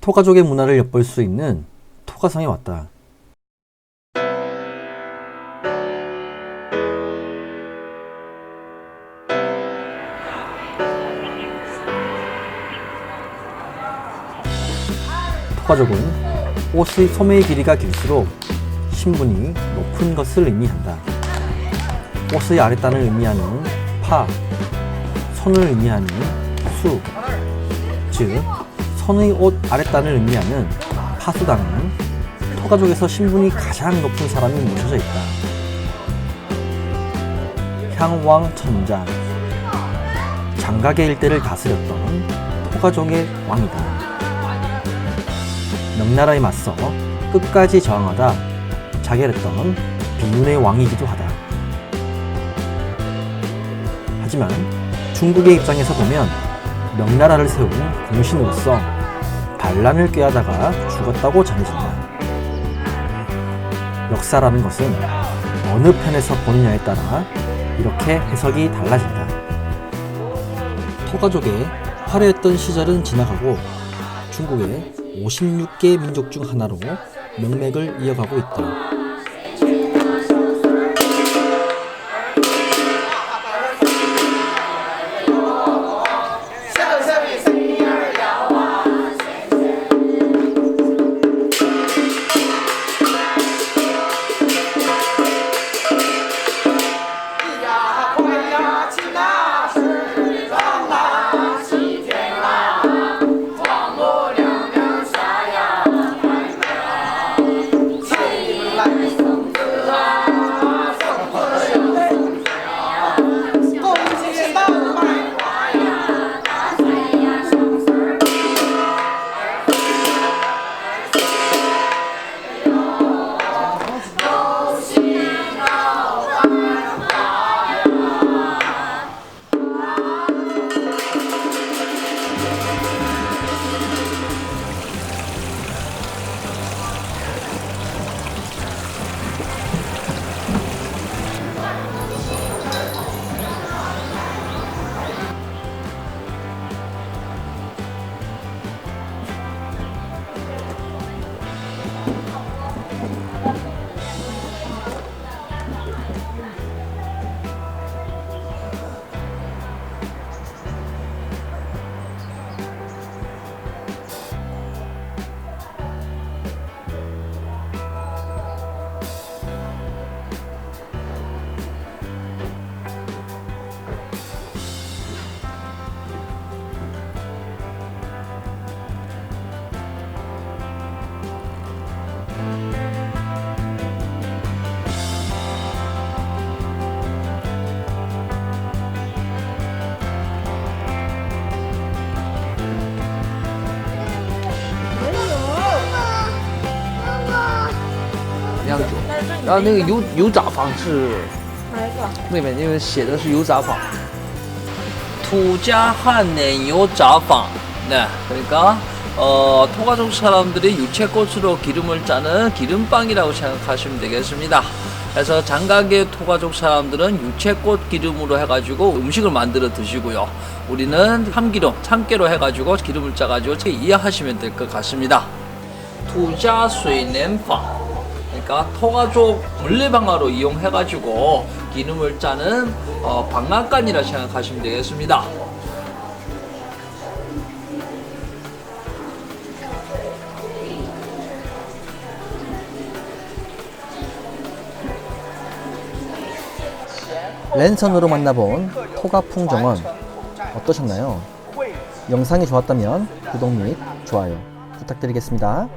토가족의 문화를 엿볼 수 있는 토가성에 왔다. 토가족은 옷의 소매의 길이가 길수록 신분이 높은 것을 의미한다. 옷의 아랫단을 의미하는 파, 손을 의미하는 수, 즉 선의 옷 아랫단을 의미하는 파수단은 토가족에서 신분이 가장 높은 사람이 모셔져 있다. 향왕 천장 장가계 일대를 다스렸던 토가족의 왕이다. 명나라에 맞서 끝까지 저항하다 자결했던 비운의 왕이기도 하다. 하지만 중국의 입장에서 보면 명나라를 세운 공신으로서 반란을 꾀하다가 죽었다고 전해진다. 역사라는 것은 어느 편에서 보느냐에 따라 이렇게 해석이 달라진다. 토가족의 화려했던 시절은 지나가고 중국의 56개 민족 중 하나로 명맥을 이어가고 있다. 样做。然后那个油油炸坊是哪一个？那边，因为写的是油炸坊。투자한 냉요 자방. 네, 그러니까 어, 토가족 사람들이 유채꽃으로 기름을 짜는 기름빵이라고 생각하시면 되겠습니다. 그래서 장가계 토가족 사람들은 유채꽃 기름으로 해가지고 음식을 만들어 드시고요. 우리는 참기름, 참깨로 해가지고 기름을 짜가지고 이해하시면 될 것 같습니다. 투자 수이냄방 그러니까 토가족 물레방아로 이용해가지고 기름을 짜는 어, 방앗간이라 생각하시면 되겠습니다. 랜선으로 만나본 토가 풍정원 어떠셨나요? 영상이 좋았다면 구독 및 좋아요 부탁드리겠습니다.